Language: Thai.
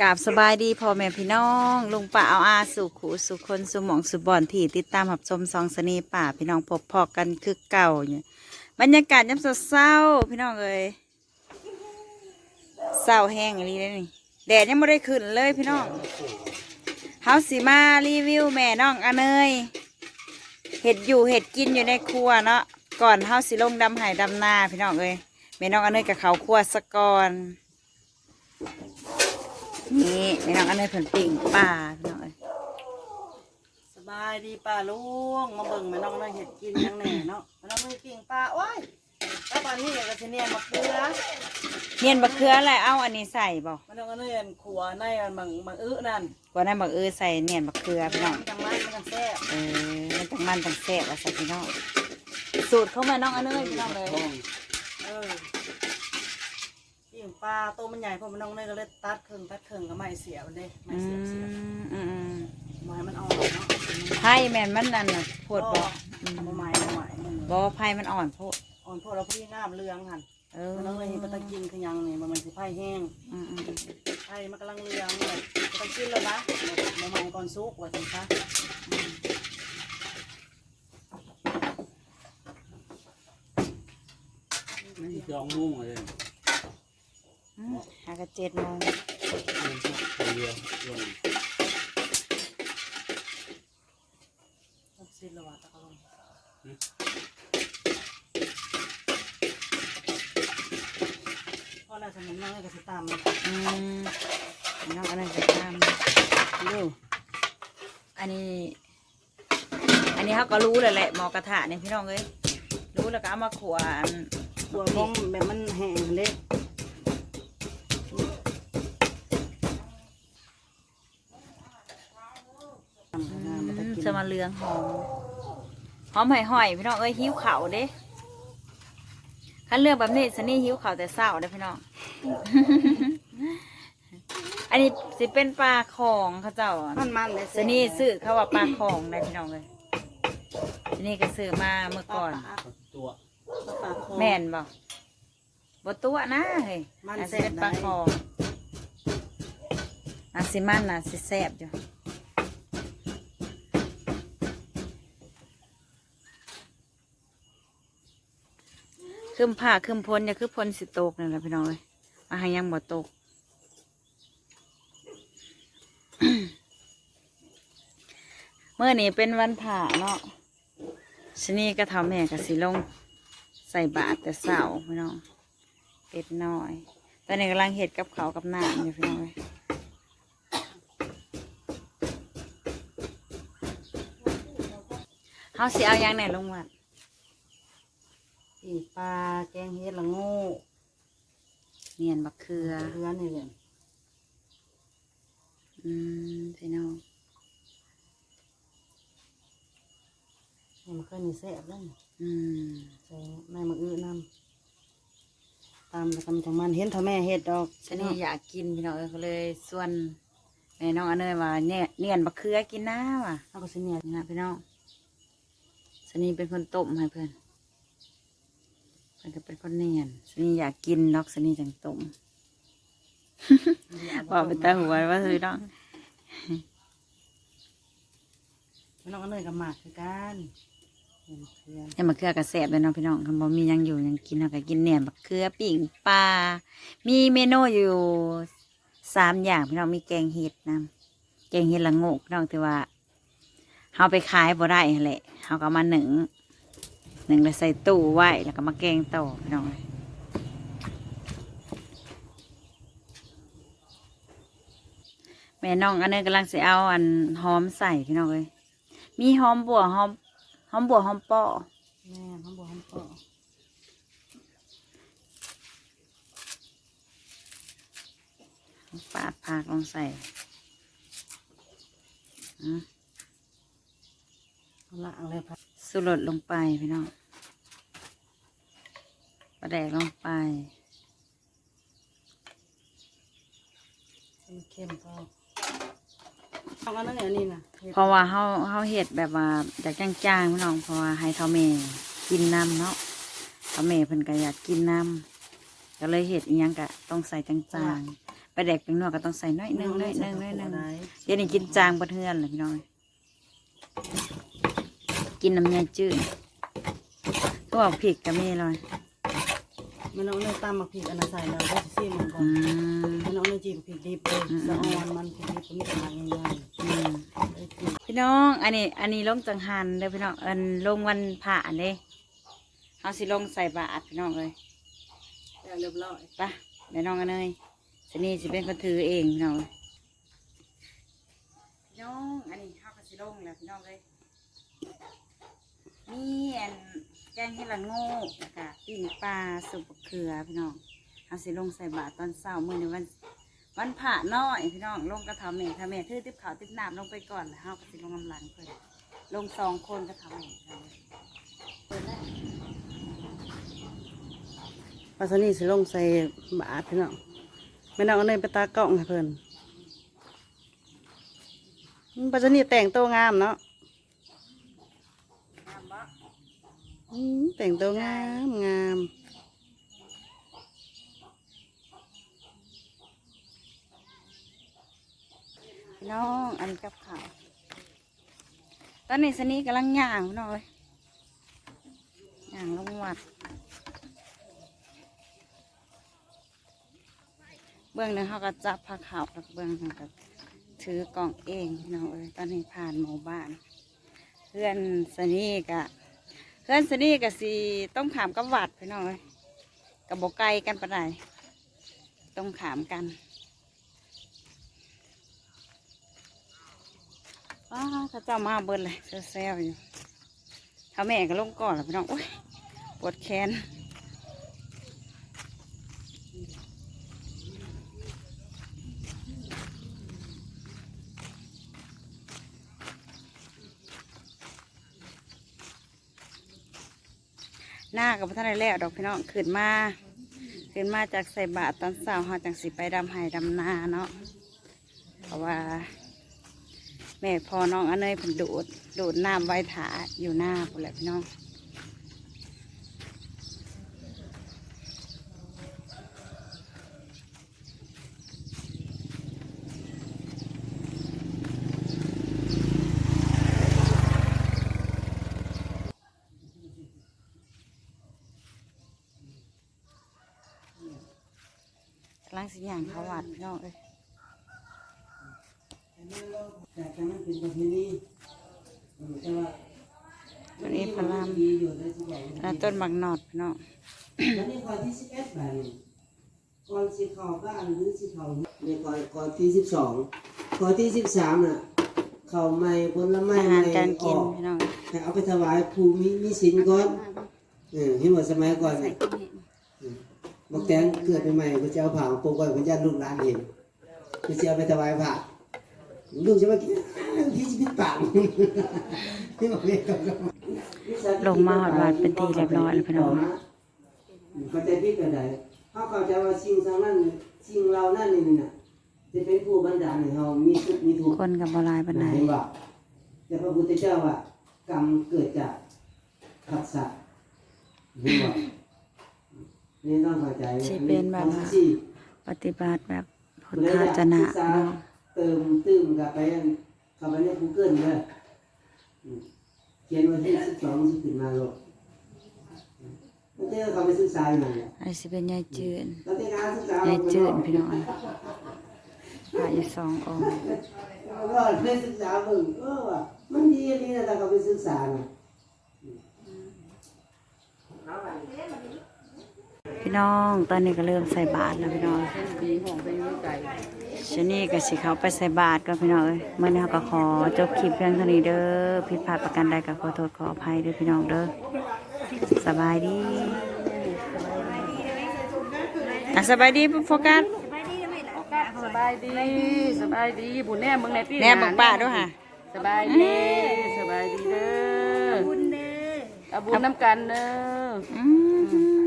กราบสบายดีพ่อแม่พี่น้อง ลุงป่าเอาอาสู่ขูสู่คนสู่หมองสู่บอนที่ติดตามหับชมซองสนีป่าพี่น้องพบพอกันคือเก่าเนี่ยบรรยากาศยามสดเศร้าพี่น้องเอ้ยเศร้าแห้งอะไรเลยนี่แดดยังไม่ได้ขึ้นเลยพี่น้องเฮาสิมารีวิวแม่น้องอเนยเห็ดอยู่เห็ดกินอยู่ในครัวเนาะก่อนเฮาสิลงดำไห่ดำนาพี่น้องเอ้ยแม่น้องอเนยกับเขาครัวสะก่อน นี่แม่น้องอันนี้เพิ่นปิ่งปลาพี่น้องเอ้ยสบายดีป้าลุงมาเบิ่งแม่น้องน้อยเห็ดกินยังแหน่เนาะแม่น้องน้อยปิ้งปลาโอ้ยแล้วตอนนี้ก็สิเนียนมะเขือเนียนบักเขืออะไรเอาอันนี้ใส่บ่แม่น้องน้อยเห็นขัวในอันมังมังอื้อนั่นกว่านั้นบักเออใส่เนียนบักเขือพี่น้อง จังมันมันจังแซ่บเออมันจังมันจังแซ่บว่าใส่พี่น้องสูตรของแม่น้องอันนี้พี่น้องเลย เออ ปิ้งปลาตัวมันใหญ่เพราะแม่น้องน้อยก็เลยตัดครึ่งตัดครึ่งก็ไม่เสียมันเด้ไม่อืเสียบเสียบมอืมอืมไม้มันอ่อนเนาะไผ่แม่นมันนั่นน่ะโพดบ่อืมบ่ไม้บ่ไม้มันบ่ไผ่มันอ่อนโพดอ่อนพวกเราพี่งามเรืองหั่นเออแม่น้องเลยปตะกินคือยังนี่มันมันสิไผ่แห้งอืมอืมอืมไผ่มันกำลังเรืองเลยปตะกินแล้วนะบ่ไม้ก่อนสุกว่าจังซะจองมุ่งเลยอืม หากะเจ็ดโมงเรือลงต้องสิ้นแล้วว่ะตะกะลงพอแล้วสำนักน้อยก็สิตามมาอืมแม่น้องอันนี้จะทำดูอันนี้ อันนี้เขาก็รู้เลยแหละหมอกระทะเนี่ยพี่น้องเอ้ยรู้แล้วก็เอามาขวอันบัวบ้องแบบมันแห้งเด้ทำงาน มาตะกินจะมาเลืองหอมหอมห่อยๆพี่น้องเอ้ยหิวเข่าวเด้คันเรื่องแบบนี้สนี่หิวเข่าวแต่เศร้าเด้อพี่น้องอันนี้สิเป็นปลาของเขาเจ้าอะมันมันเลยสนี่ซื้อเขาว่าปลาของได้พี่น้องเลยสนี่ก็ซื้อมาเมื่อก่อน ตัวปลาคอแม่นบ่บ่ตัวนะเฮ้ยมันอันแซ่สิบเป็นปลาได้คองอันสิมันน่ะสิแซ่บอยู่ คืมผ้าคืมพ้นอย่าคือพ้นสิตกนั่แหละพี่น้องเลยมาให้ยังบ่ตก เมื่อนี้เป็นวันผ่าเนาะชนีก็ทำแม่กับสิลง ใส่บาตรแต่เสาพี่น้องเป็ดน้อยตอนนี้กำลังเห็ดกับเขากับน้ำอยู่พี่น้องเลยเฮาสิเอายังไหนลงวัด ปีกปลาแกงเฮ็ดละโง่เนียนบักเขือเรือนี่เลยอืมพี่น้องนี่มันเคยมีแซ่บแล้วนี่อืมใส่ในมะอื้อนำตามแล้วกำจังมันเห็นเท่าแม่เฮ็ดดอกชนีอยากกินพี่น้องเอ้ยก็เลยส่วนแม่น้องอันเนยว่าเนี่ยเนียนบักเขือกินน้าว่ะเอาก็สิเนี่ยนี่นะพี่น้องชนีเป็นคนต้มให้เพื่อน เพื่อนก็เป็นคนเนียนชนีอยากกินนอกชนีจังต้มว่าไปตาหัวว่าพี่น้องไม่ต้องเอาเนยกับหมากคือกันเห็นเพื่อนเนี่ยมาเขือกระแสบเลยเนาะพี่น้องคำบอกมีหยังอยู่หยังกินเราก็กินเนี่ยบักเขือปิ่งปลา มีเมนูอยู่สามอย่างพี่น้องมีแกงเห็ดนะแกงเห็ดละโงกพี่น้องแต่ว่าเอาไปขายบ่ได้หั่นแหละเขาก็เอามาหนึ่ง หนึ่งแล้วใส่ตู้ไว้แล้วก็มาแกงต่อพี่น้องแม่น้องอันนี้กำลังจะเอาอันหอมใส่พี่น้องเลยมีหอมบัวหอมหอมบัวหอมป้อแม่ห้องบัวห้องปอปาดพากลงใส่อืมเอาละเอาเลยพัด สุรสลงไปพี่น้องปลาแดกลงไปให้มันเข้มพอเอาอันนั้นอันนี้นะเฮ็ดเพราะว่าเฮาเฮาเห็ดแบบว่าจากจ้างๆพี่น้องเพราะว่าให้เท่าแม่กินน้ำเนาะเท่าแม่เพิ่นก็อยากกินน้ำก็เลยเห็ดอีหยังก็ต้องใส่จางๆปลาแดกเป็นนัวก็ต้องใส่น้อยหนึงน้อยหนึงน้อยหนึงเดี๋ยวนี้กินจางบะเทือนเลยพี่น้อง กินน้ำยาจืดก็บอกผิดก็มีเลยแม่น้องเนยตามมาพริกอันนั้นใส่แล้วก็สิซิมันก่ออืนมแม่น้องเนยจีบพริกดิบเลยสะออนมันพริกดิบมันจะมาง่ายอืมๆเลยจีบพี่น้องอันนี้ อันนี้ลงจังหันเด้อพี่น้องอันลงวันผ่าเด้เอาสิลงใส่บาตรพี่น้องเลยแล้วเรียบร้อยไปะแม่น้องกันเลยสนี่สิเป็นคนถือเองพี่น้องพี่น้องอันนี้ข้าวกสิลงแล้วพี่น้องเลย นี่อันแกงเห็ดละโง่แล้วก็ปิ้งปลาสุปเขือพี่น้องเอาสิลงใส่บาตรตอนเช้ามื้อในวัน วันผ่าน้อยพี่น้องลงกระทำแม่ทำแม่ถือติบขาวติ๊บน้ำลงไปก่อนแล้วเฮาก็สิลงกำลังเพิ่นลงสองคนก็ทม่ทำแม่เปิดแล้ปลาสนี่สิลงใส่บาทพี่น้องแม่น้องเอาเนยไปตากล้องให้เพิ่นอืมปลาสนี่แต่งตัวงามเนาะ น้ำบ่ อืม แต่งตัวงามงามน้องอันกับขาวตอนนี้สนี่กำลังย่างน้องเลยย่างลงวัด เบื้องหนึงเขาก็จับผ้าขาวแล้วเบื้องหนึงก็ถือกล่องเองน้องเอ้ยตอนนี้ผ่านหมู่บ้าน เพื่อนสนี่กะ เพื่อนสนี่กับสีต้องขามกับวัดพี่น้องเลยกับบกไก่กันปะไหนต้องขามกันว้าเขาเจ้ามาเบิดเลยเซลอยู่ถ้าแม่ก็ลงก่อนแล้วพี่น้องโอ้ยปวดแขน หน้ากับท่านแล้วดอกพี่น้องขึ้นมาขึ้นมาจากใส่บาตรตอนเสาเฮาจังสีไปดำไห้ดำนาเนาะเพราะว่า แม่พอน้องอเนยผนดูดดูดน้ำไว้ถาอยู่หน้าหมดแหละพี่น้อง กำลังสิย่างเขาวัดพี่น้องเอ้ยแต่จะมันเป็นประเพณีแต่ว่าตัวนี้พลามดีอยู่ในสมัยอันนั้นต้นบักนอดพี่น้องแล้วนี่คอยที่สิบเอ็ดบาทนี่ก่อนสิเข้าบ้านหรือสิเข้านี่คอยก่อนที่สิบสองก่อนที่สิบสามน่ะเข้าใหม่ผลไม้อาใหหารม่การอกินอกพี่น้องให้เอาไปถวายภูมิมีศีลก่อนเออเห็นว่าสมัยก่อนใส่น่ะกินเห็ด บักแตงเกิดใหม่ๆก็จะเอาผ้ามาโปกไว้เพื่อญาติลูกหลานเห็นก็จะเอาไปถวายพระลูกจะมากินที่ชีวิตปากที่บอกเลยกับลงมาหอดวัดเป็นทีเรียบร้อยแล้วพี่น้องเข้าใจผิดกันได้เขาเข้าใจว่าสิ่งทางนั้นสิ่งเรานั่นนี่น่ะจะเป็นผู้บันดาลให้เรามีทุกข์มีทุกข์คนกับบหลายปันไดเห็นบ่แต่พระพุทธเจ้าว่ากรรมเกิดจากขัดสะเห็นบ่ นี่ต้องเข้าใจสิเป็นแบบว่าที่ปฏิบัติแบบพุทธาจนะพี่น้องเติมตื้มกับไปอันกับไปใน Google เลยอืมเขียนวันที่สิบสองสิขึ้นมาโลกแล้วเต้เขาไปศึกษาอยู่นั่นแหละอันนี้สิเป็นยายจืดแล้วเต้เขาศึกษายายจืดพี่น้องพระอยู่สององค์ แล้วก็ไปศึกษาเบิ่งเออว่ามันดีอันนี้นะแต่เขาไปศึกษาน่ะ พี่ น้อง ตอนนี้ก็เริ่มใส่บาตรแล้วพี่น้องชนี่ก็สิเขาไปใส่บาตรก็พี่น้องเอ้ยเมื่อนี้เราก็ขอจบคลิปเพียงเท่านี้เด้อผิดพลาดประการใดก็ขอโทษขออภัยเด้อพี่น้องเด้อสบายดีอะสบายดีโฟกัสสบายดีสบายดีบุญแน่มึงในพี่แน่บังป้าด้วยค่ะสบายดีสบายดีเด้อบุญเด้อเอาบุญน้ำกันเด้ออืม